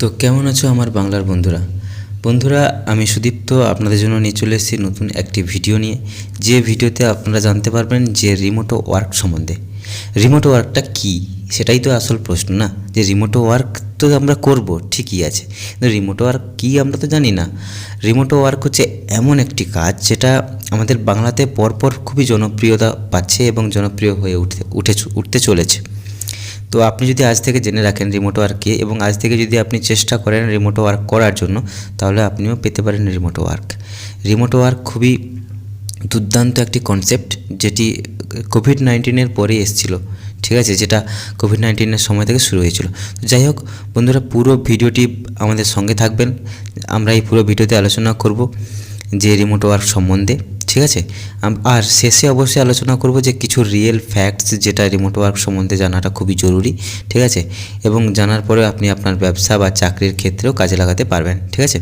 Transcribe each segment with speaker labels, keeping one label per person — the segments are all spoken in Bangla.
Speaker 1: তো কেমন আছো আমার বাংলার বন্ধুরা? বন্ধুরা, আমি সুদীপ্ত, আপনাদের জন্য নিয়ে চলে এসেছি নতুন একটি ভিডিও নিয়ে। যে ভিডিওতে আপনারা জানতে পারবেন যে রিমোটো ওয়ার্ক সম্বন্ধে। রিমোটো ওয়ার্কটা কী? সেটাই তো আসল প্রশ্ন না? যে রিমোটো ওয়ার্ক তো আমরা করব, ঠিকই আছে। কিন্তু রিমোটো ওয়ার্ক কী আমরা তো জানি না। রিমোটো ওয়ার্ক হচ্ছে এমন একটি কাজ যেটা আমাদের বাংলাতে পরপর খুবই জনপ্রিয়তা পাচ্ছে এবং জনপ্রিয় হয়ে উঠতে উঠে উঠতে চলেছে। তো আপনি যদি আজ থেকে জেনে রাখেন রিমোট ওয়ার্ককে এবং আজ থেকে যদি আপনি চেষ্টা করেন রিমোট ওয়ার্ক করার জন্য, তাহলে আপনিও পেতে পারেন রিমোট ওয়ার্ক রিমোট ওয়ার্ক খুবই দুর্দান্ত একটি কনসেপ্ট যেটি কোভিড নাইন্টিনের পরে এসেছিল, ঠিক আছে? যেটা কোভিড নাইন্টিনের সময় থেকে শুরু হয়েছিল। যাই হোক, বন্ধুরা, পুরো ভিডিওটি আমাদের সঙ্গে থাকবেন। আমরা এই পুরো ভিডিওতে আলোচনা করব যে রিমোট ওয়ার্ক সম্বন্ধে। ঠিক আছে? আর শেষে অবশ্যই আলোচনা করব যে কিছু রিয়েল ফ্যাক্টস যেটা রিমোট ওয়ার্ক সম্বন্ধে জানাটা খুবই জরুরি, ঠিক আছে? এবং জানার পরে আপনি আপনার ব্যবসা বা চাকরির ক্ষেত্রেও কাজে লাগাতে পারবেন, ঠিক আছে?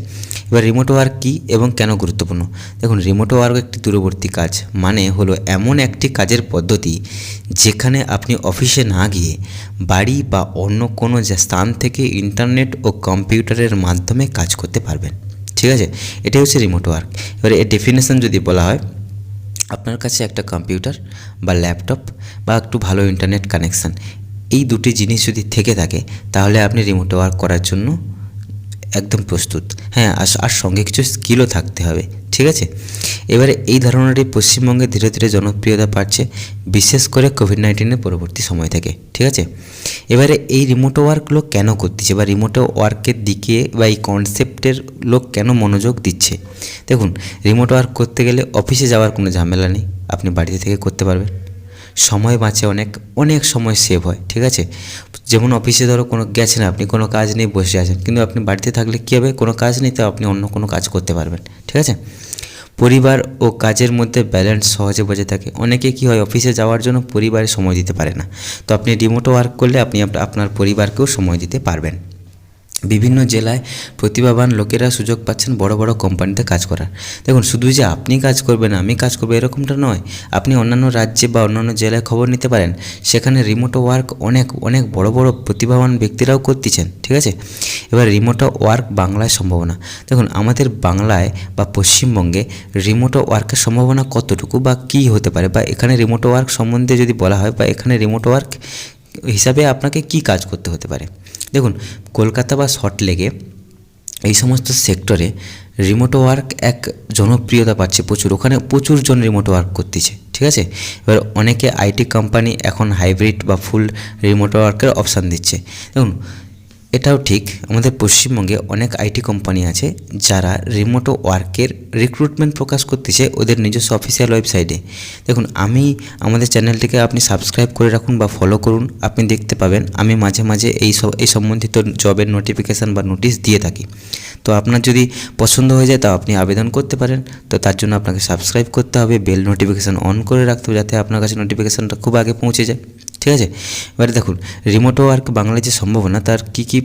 Speaker 1: এবার রিমোট ওয়ার্ক কী এবং কেন গুরুত্বপূর্ণ? দেখুন রিমোট ওয়ার্ক একটি দূরবর্তী কাজ মানে হলো এমন একটি কাজের পদ্ধতি যেখানে আপনি অফিসে না গিয়ে বাড়ি বা অন্য কোনো স্থান থেকে ইন্টারনেট ও কম্পিউটারের মাধ্যমে কাজ করতে পারবেন। ঠিক আছে? এটাই হচ্ছে রিমোট ওয়ার্ক এবারে এর ডেফিনেশন যদি বলা হয়, আপনার কাছে একটা কম্পিউটার বা ল্যাপটপ বা একটু ভালো ইন্টারনেট কানেকশান এই দুটি জিনিস যদি থেকে থাকে, তাহলে আপনি রিমোট ওয়ার্ক করার জন্য একদম প্রস্তুত। হ্যাঁ আর সঙ্গে কিছু স্কিলও থাকতে হবে, ঠিক আছে? এবারে এই ধারণাটি পশ্চিমবঙ্গে ধীরে ধীরে জনপ্রিয়তা পাচ্ছে বিশেষ করে কোভিড নাইন্টিনের পরবর্তী সময় থেকে, ঠিক আছে? এবারে এই রিমোট ওয়ার্ক লোক কেন করতেছে বা রিমোট ওয়ার্কের দিকে বা এই কনসেপ্টের লোক কেন মনোযোগ দিচ্ছে? দেখুন রিমোট ওয়ার্ক করতে গেলে অফিসে যাওয়ার কোনো ঝামেলা নেই, আপনি বাড়িতে থেকে করতে পারবেন। সময় বাঁচে অনেক অনেক সময় সেভ হয়, ঠিক আছে? যেমন অফিসে ধরো কোনো গেছেন আপনি, কোনো কাজ নেই বসে আছেন, কিন্তু আপনি বাড়িতে থাকলে কী হবে? কোনো কাজ নেই, তো আপনি অন্য কোনো কাজ করতে পারবেন, ঠিক আছে? পরিবার ও কাজের মধ্যে ব্যালেন্স সহজে বজায় থাকে। অনেকে কী হয় অফিসে যাওয়ার জন্য পরিবারে সময় দিতে পারে না। তো আপনি রিমোট ওয়ার্ক করলে আপনি আপনার পরিবারকেও সময় দিতে পারবেন। বিভিন্ন জেলায় প্রতিভাবান লোকেরা সুযোগ পাচ্ছেন বড় বড় কোম্পানিতে কাজ করার। দেখুন, শুধু যে আপনি কাজ করবেন, আমি কাজ করব এরকমটা নয়। আপনি অন্যান্য রাজ্যে বা অন্যান্য জেলায় খবর নিতে পারেন। সেখানে রিমোট ওয়ার্ক অনেক অনেক বড় বড় প্রতিভাবান ব্যক্তিরাও করতেছেন, ঠিক আছে? এবার রিমোট ওয়ার্ক বাংলায় সম্ভাবনা। দেখুন, আমাদের বাংলায় বা পশ্চিমবঙ্গে রিমোট ওয়ার্কের সম্ভাবনা কতটুকু বা কী হতে পারে বা এখানে রিমোট ওয়ার্ক সম্বন্ধে যদি বলা হয় বা এখানে রিমোট ওয়ার্ক হিসাবে আপনাকে কি কাজ করতে হতে পারে? দেখুন, কলকাতা বা সল্টলেকে এই সমস্ত সেক্টরে রিমোট ওয়ার্ক এক জনপ্রিয়তা পাচ্ছে প্রচুর। ওখানে প্রচুর জন রিমোট ওয়ার্ক করতেছে, ঠিক আছে? এবার অনেকে আইটি কোম্পানি এখন হাইব্রিড বা ফুল রিমোট ওয়ার্কের অপশান দিচ্ছে। দেখুন এটাও ঠিক, আমাদের পশ্চিমবঙ্গে অনেক আইটি কোম্পানি আছে যারা রিমোট ওয়ার্কের রিক্রুটমেন্ট প্রকাশ করতেছে ওদের নিজস্ব অফিসিয়াল ওয়েবসাইটে দেখুন, আমি আমাদের চ্যানেলটিকে আপনি সাবস্ক্রাইব করে রাখুন বা ফলো করুন, আপনি দেখতে পাবেন আমি মাঝে মাঝে এই সব, এই সম্বন্ধিত জবের নোটিফিকেশান বা নোটিশ দিয়ে থাকি। তো আপনার যদি পছন্দ হয়ে যায় তা আপনি আবেদন করতে পারেন, তো তার জন্য আপনাকে সাবস্ক্রাইব করতে হবে বেল নোটিফিকেশান অন করে রাখতে হবে যাতে আপনার কাছে নোটিফিকেশানটা খুব আগে পৌঁছে যায়। ঠিক আছে? এবারে দেখুন রিমোট ওয়ার্ক বাংলায় যে সম্ভাবনা, তার কী কী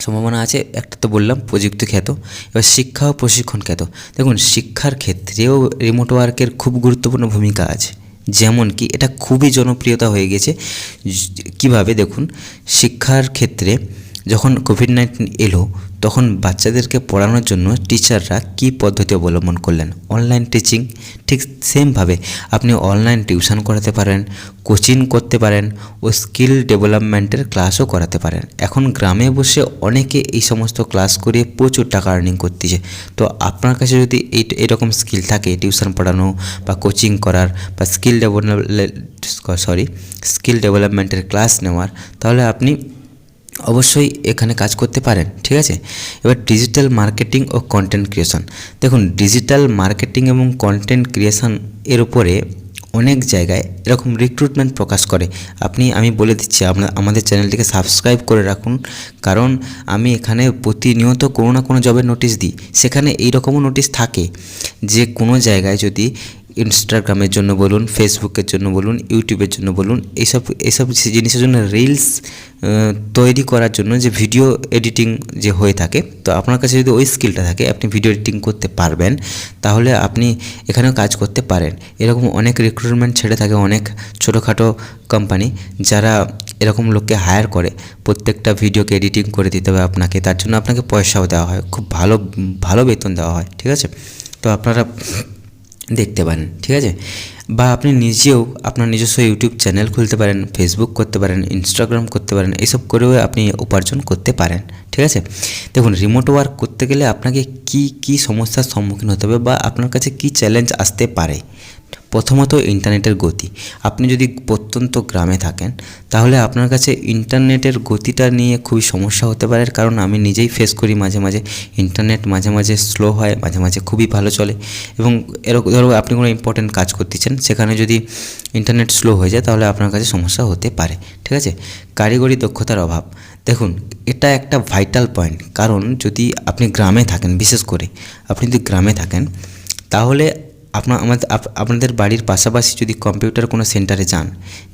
Speaker 1: সম্ভাবনা আছে? একটা তো বললাম, প্রযুক্তি খ্যাত, এবার শিক্ষা ও প্রশিক্ষণ খ্যাত। দেখুন, শিক্ষার ক্ষেত্রেও রিমোট ওয়ার্কের খুব গুরুত্বপূর্ণ ভূমিকা আছে। যেমন কি, এটা খুবই জনপ্রিয়তা হয়ে গেছে। কীভাবে? দেখুন, শিক্ষার ক্ষেত্রে যখন কোভিড নাইন্টিন এলো, তখন বাচ্চাদেরকে পড়ানোর জন্য টিচাররা কী পদ্ধতি অবলম্বন করলেন? অনলাইন টিচিং ঠিক সেমভাবে আপনি অনলাইন টিউশন করাতে পারেন কোচিং করতে পারেন ও স্কিল ডেভেলপমেন্টের ক্লাসও করাতে পারেন। এখন গ্রামে বসে অনেকে এই সমস্ত ক্লাস করিয়ে প্রচুর টাকা আর্নিং করতেছে। তো আপনার কাছে যদি এই এরকম স্কিল থাকে টিউশন পড়ানো বা কোচিং করার বা স্কিল ডেভেলপ সরি স্কিল ডেভেলপমেন্টের ক্লাস নেওয়ার, তাহলে আপনি অবশ্যই এখানে কাজ করতে পারেন, ঠিক আছে? এবার ডিজিটাল মার্কেটিং ও কন্টেন্ট ক্রিয়েশন দেখুন ডিজিটাল মার্কেটিং এবং কন্টেন্ট ক্রিয়েশন এর উপরে অনেক জায়গায় এরকম রিক্রুটমেন্ট প্রকাশ করে। আপনি, আমি বলে দিচ্ছি আপনার আমাদের চ্যানেলটিকে সাবস্ক্রাইব করে রাখুন। কারণ, আমি এখানে প্রতিনিয়ত কোনো না কোনো জবের নোটিশ দিই। সেখানে এই রকমও নোটিশ থাকে যে কোনো জায়গায় যদি ইনস্টাগ্রামের জন্য বলুন ফেসবুকের জন্য বলুন ইউটিউবের জন্য বলুন এইসব এইসব জিনিসের জন্য রিলস তৈরি করার জন্য যে ভিডিও এডিটিং যে হয়ে থাকে, তো আপনার কাছে যদি ওই স্কিলটা থাকে, আপনি ভিডিও এডিটিং করতে পারবেন, তাহলে আপনি এখানেও কাজ করতে পারেন। এরকম অনেক রিক্রুটমেন্ট ছেড়ে থাকে অনেক ছোটোখাটো কোম্পানি যারা এরকম লোককে হায়ার করে, প্রত্যেকটা ভিডিওকে এডিটিং করে দিতে হবে আপনাকে, তার জন্য আপনাকে পয়সাও দেওয়া হয়, খুব ভালো ভালো বেতন দেওয়া হয়, ঠিক আছে? তো আপনারা দেখতে পারেন, ঠিক আছে? বা আপনি নিজেও আপনার নিজস্ব ইউটিউব চ্যানেল খুলতে পারেন ফেসবুক করতে পারেন ইনস্টাগ্রাম করতে পারেন এইসব করেও আপনি উপার্জন করতে পারেন, ঠিক আছে? দেখুন রিমোট ওয়ার্ক করতে গেলে আপনাকে কি কি সমস্যার সম্মুখীন হতে হবে বা আপনার কাছে কি চ্যালেঞ্জ আসতে পারে? প্রথমত ইন্টারনেটের গতি। আপনি যদি প্রত্যন্ত গ্রামে থাকেন, তাহলে আপনার কাছে ইন্টারনেটের গতিটা নিয়ে খুবই সমস্যা হতে পারে। কারণ আমি নিজেই ফেস করি মাঝে মাঝে। ইন্টারনেট মাঝে মাঝে স্লো হয়, মাঝে মাঝে খুবই ভালো চলে। এবং এরকম ধরো আপনি কোনো ইম্পর্টেন্ট কাজ করতেছেন, সেখানে যদি ইন্টারনেট স্লো হয়ে যায়, তাহলে আপনার কাছে সমস্যা হতে পারে। ঠিক আছে? কারিগরি দক্ষতার অভাব। দেখুন, এটা একটা ভাইটাল পয়েন্ট কারণ যদি আপনি গ্রামে থাকেন, বিশেষ করে আপনি যদি গ্রামে থাকেন, তাহলে আপনার আমাদের আপনাদের বাড়ির পাশাপাশি যদি কম্পিউটার কোনো সেন্টারে যান,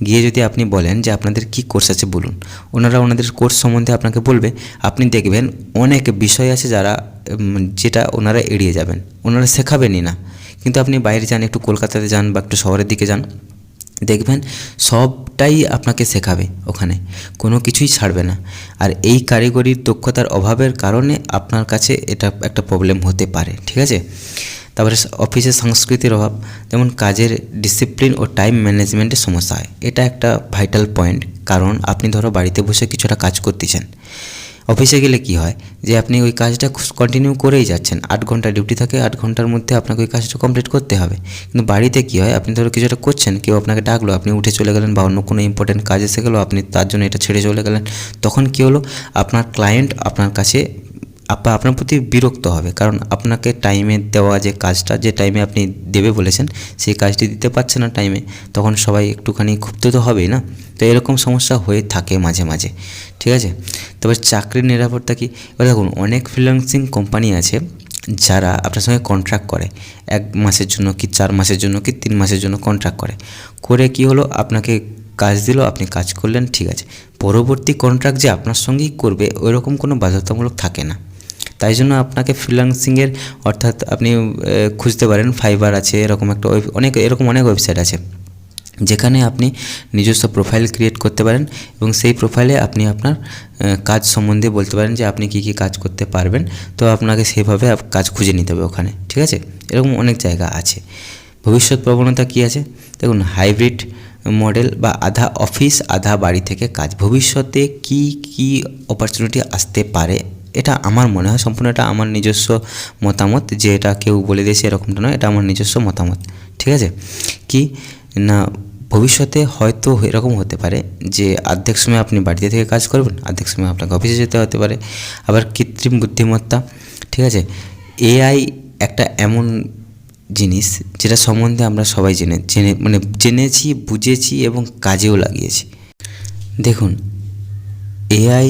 Speaker 1: গিয়ে যদি আপনি বলেন যে আপনাদের কি কোর্স আছে বলুন। ওনারা ওনাদের কোর্স সম্বন্ধে আপনাকে বলবে, আপনি দেখবেন অনেক বিষয় আছে যারা যেটা ওনারা এড়িয়ে যাবেন, ওনারা শেখাবেনই না। কিন্তু আপনি বাইরে যান, একটু কলকাতাতে যান বা একটু শহরের দিকে যান, দেখবেন সবটাই আপনাকে শেখাবে ওখানে, কোনো কিছুই ছাড়বে না। আর এই কারিগরির দক্ষতার অভাবের কারণে আপনার কাছে এটা একটা প্রবলেম হতে পারে, ঠিক আছে? তারপরে অফিসের সংস্কৃতির অভাব, যেমন কাজের ডিসিপ্লিন ও টাইম ম্যানেজমেন্টের সমস্যা হয়। এটা একটা ভাইটাল পয়েন্ট কারণ আপনি ধরো বাড়িতে বসে কিছুটা কাজ করতেছেন। অফিসে গেলে কি হয় যে আপনি ওই কাজটা কন্টিনিউ করেই যাচ্ছেন। আট ঘণ্টা ডিউটি থাকে, আট ঘণ্টার মধ্যে আপনাকে ওই কাজটা কমপ্লিট করতে হবে। কিন্তু বাড়িতে কি হয়, আপনি ধরো কিছুটা করছেন, কেউ আপনাকে ডাকলো, আপনি উঠে চলে গেলেন বা অন্য কোনো ইম্পর্টেন্ট কাজ এসে গেলো, আপনি তার জন্য এটা ছেড়ে চলে গেলেন। তখন কী হলো, আপনার ক্লায়েন্ট আপনার কাছে আপা, আপনার প্রতি বিরক্ত হবে, কারণ আপনাকে টাইমে দেওয়া যে কাজটা, যে টাইমে আপনি দেবে বলেছেন, সেই কাজটি দিতে পারছে না টাইমে তখন সবাই একটুখানি ক্ষুব্ধ তো হবেই না? তো এরকম সমস্যা হয়ে থাকে মাঝে মাঝে, ঠিক আছে? তবে চাকরির নিরাপত্তা কি? এবার দেখুন, অনেক ফ্রিল্যান্সিং কোম্পানি আছে যারা আপনার সঙ্গে কন্ট্রাক্ট করে, এক মাসের জন্য কি চার মাসের জন্য কি তিন মাসের জন্য কন্ট্রাক্ট করে। করে কি হলো? আপনাকে কাজ দিল, আপনি কাজ করলেন, ঠিক আছে। পরবর্তী কন্ট্রাক্ট যে আপনার সঙ্গেই করবে, ওইরকম কোনো বাধ্যতামূলক থাকে না। তাই জন্য আপনাকে ফ্রিল্যান্সিংয়ের অর্থাৎ আপনি খুঁজতে পারেন। ফাইবার আছে, এরকম একটা অনেক, এরকম অনেক ওয়েবসাইট আছে। যেখানে আপনি নিজস্ব প্রোফাইল ক্রিয়েট করতে পারেন এবং সেই প্রোফাইলে আপনি আপনার কাজ সম্বন্ধে বলতে পারেন যে আপনি কী কী কাজ করতে পারবেন। তো আপনাকে সেভাবে কাজ খুঁজে নিতে হবে ওখানে, ঠিক আছে? এরকম অনেক জায়গা আছে। ভবিষ্যৎ প্রবণতা কী আছে? দেখুন হাইব্রিড মডেল বা আধা অফিস আধা বাড়ি থেকে কাজ। ভবিষ্যতে কি কি অপরচুনিটি আসতে পারে? এটা আমার মনে হয়, সম্পূর্ণ এটা আমার নিজস্ব মতামত, যে এটা কেউ বলে দিয়েছে এরকমটা নয়, এটা আমার নিজস্ব মতামত, ঠিক আছে? কি? না, ভবিষ্যতে হয়তো এরকম হতে পারে যে অর্ধেক সময় আপনি বাড়িতে থেকে কাজ করবেন অর্ধেক সময় আপনাকে অফিসে যেতে হতে পারে, আবার কৃত্রিম বুদ্ধিমত্তা, ঠিক আছে? এআই একটা এমন জিনিস যেটা সম্বন্ধে আমরা সবাই জেনে জেনে মানে জেনেছি, বুঝেছি এবং কাজেও লাগিয়েছি। দেখুন, এআই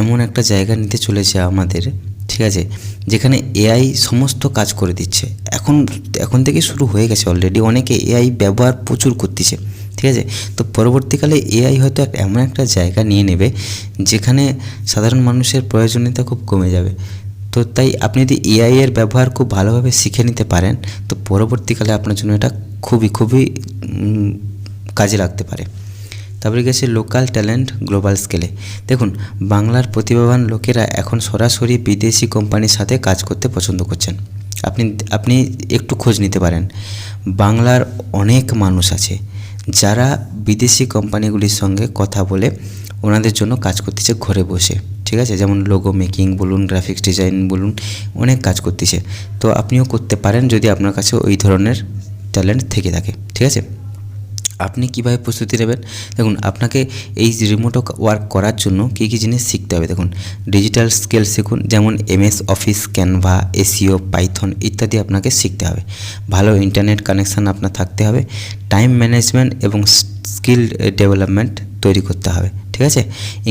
Speaker 1: এমন একটা জায়গা নিতে চলেছে আমাদের, ঠিক আছে? যেখানে এআই সমস্ত কাজ করে দিচ্ছে। এখন এখন থেকে শুরু হয়ে গেছে অলরেডি অনেকে এআই ব্যবহার প্রচুর করতেছে, ঠিক আছে? তো পরবর্তীকালে এআই হয়তো এমন একটা জায়গা নিয়ে নেবে, যেখানে সাধারণ মানুষের প্রয়োজনীয়তা খুব কমে যাবে। তো তাই আপনি যদি এআই এর ব্যবহার খুব ভালোভাবে শিখে নিতে পারেন, তো পরবর্তীকালে আপনার জন্য এটা খুবই খুবই কাজে লাগতে পারে। তারপরে গেছে লোকাল ট্যালেন্ট গ্লোবাল স্কেলে দেখুন, বাংলার প্রতিভাবান লোকেরা এখন সরাসরি বিদেশি কোম্পানির সাথে কাজ করতে পছন্দ করছেন। আপনি আপনি একটু খোঁজ নিতে পারেন। বাংলার অনেক মানুষ আছে যারা বিদেশি কোম্পানিগুলির সঙ্গে কথা বলে ওনাদের জন্য কাজ করতেছে ঘরে বসে। ঠিক আছে? যেমন লোগো মেকিং বলুন গ্রাফিক্স ডিজাইন বলুন, অনেক কাজ করতেছে। তো আপনিও করতে পারেন যদি আপনার কাছে ওই ধরনের ট্যালেন্ট থেকে থাকে। ঠিক আছে? আপনি কীভাবে প্রস্তুতি নেবেন? দেখুন, আপনাকে এই রিমোট ওয়ার্ক করার জন্য কী কী জিনিস শিখতে হবে? দেখুন ডিজিটাল স্কিল শিখুন, যেমন MS office Canva SEO Python ইত্যাদি আপনাকে শিখতে হবে। ভালো ইন্টারনেট কানেকশান আপনার থাকতে হবে। টাইম ম্যানেজমেন্ট এবং স্কিল ডেভেলপমেন্ট তৈরি করতে হবে, ঠিক আছে?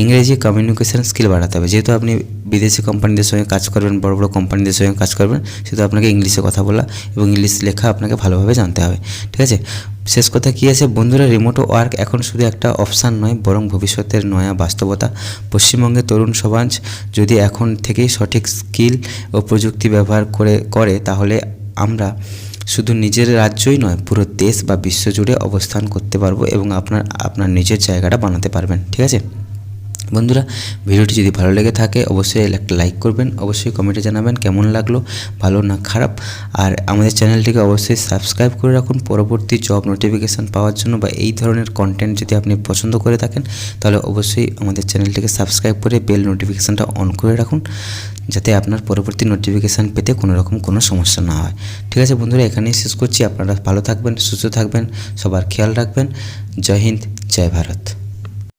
Speaker 1: ইংরেজি কমিউনিকেশান স্কিল বাড়াতে হবে। যেহেতু আপনি বিদেশি কোম্পানিদের সঙ্গে কাজ করবেন, বড় বড় কোম্পানিদের সঙ্গে কাজ করবেন, সেহেতু আপনাকে ইংলিশে কথা বলা এবং ইংলিশ লেখা আপনাকে ভালোভাবে জানতে হবে, ঠিক আছে? শেষ কথা কী আছে? বন্ধুরা রিমোট ওয়ার্ক এখন শুধু একটা অপশান নয়, বরং ভবিষ্যতের নয়া বাস্তবতা। পশ্চিমবঙ্গের তরুণ সমাজ যদি এখন থেকেই সঠিক স্কিল ও প্রযুক্তি ব্যবহার করে করে, তাহলে আমরা শুধু নিজের রাজ্যই নয়, পুরো দেশ বা বিশ্ব জুড়ে অবস্থান করতে পারব এবং আপনার আপনার নিজের জায়গাটা বানাতে পারবেন। ঠিক আছে? বন্ধুরা, ভিডিওটি যদি ভালো লেগে থাকে, অবশ্যই একটা লাইক করবেন, অবশ্যই কমেন্টে জানাবেন কেমন লাগল, ভালো না খারাপ। আর আমাদের চ্যানেলটিকে অবশ্যই সাবস্ক্রাইব করে রাখুন, পরবর্তী জব নোটিফিকেশান পাওয়ার জন্য বা এই ধরনের কন্টেন্ট যদি আপনি পছন্দ করে থাকেন, তাহলে অবশ্যই আমাদের চ্যানেলটিকে সাবস্ক্রাইব করে বেল নোটিফিকেশানটা অন করে রাখুন, যাতে আপনার পরবর্তী নোটিফিকেশান পেতে কোনো রকম কোনো সমস্যা না হয়। ঠিক আছে বন্ধুরা, এখানেই শেষ করছি। আপনারা ভালো থাকবেন, সুস্থ থাকবেন, সবার খেয়াল রাখবেন। জয় হিন্দ, জয় ভারত।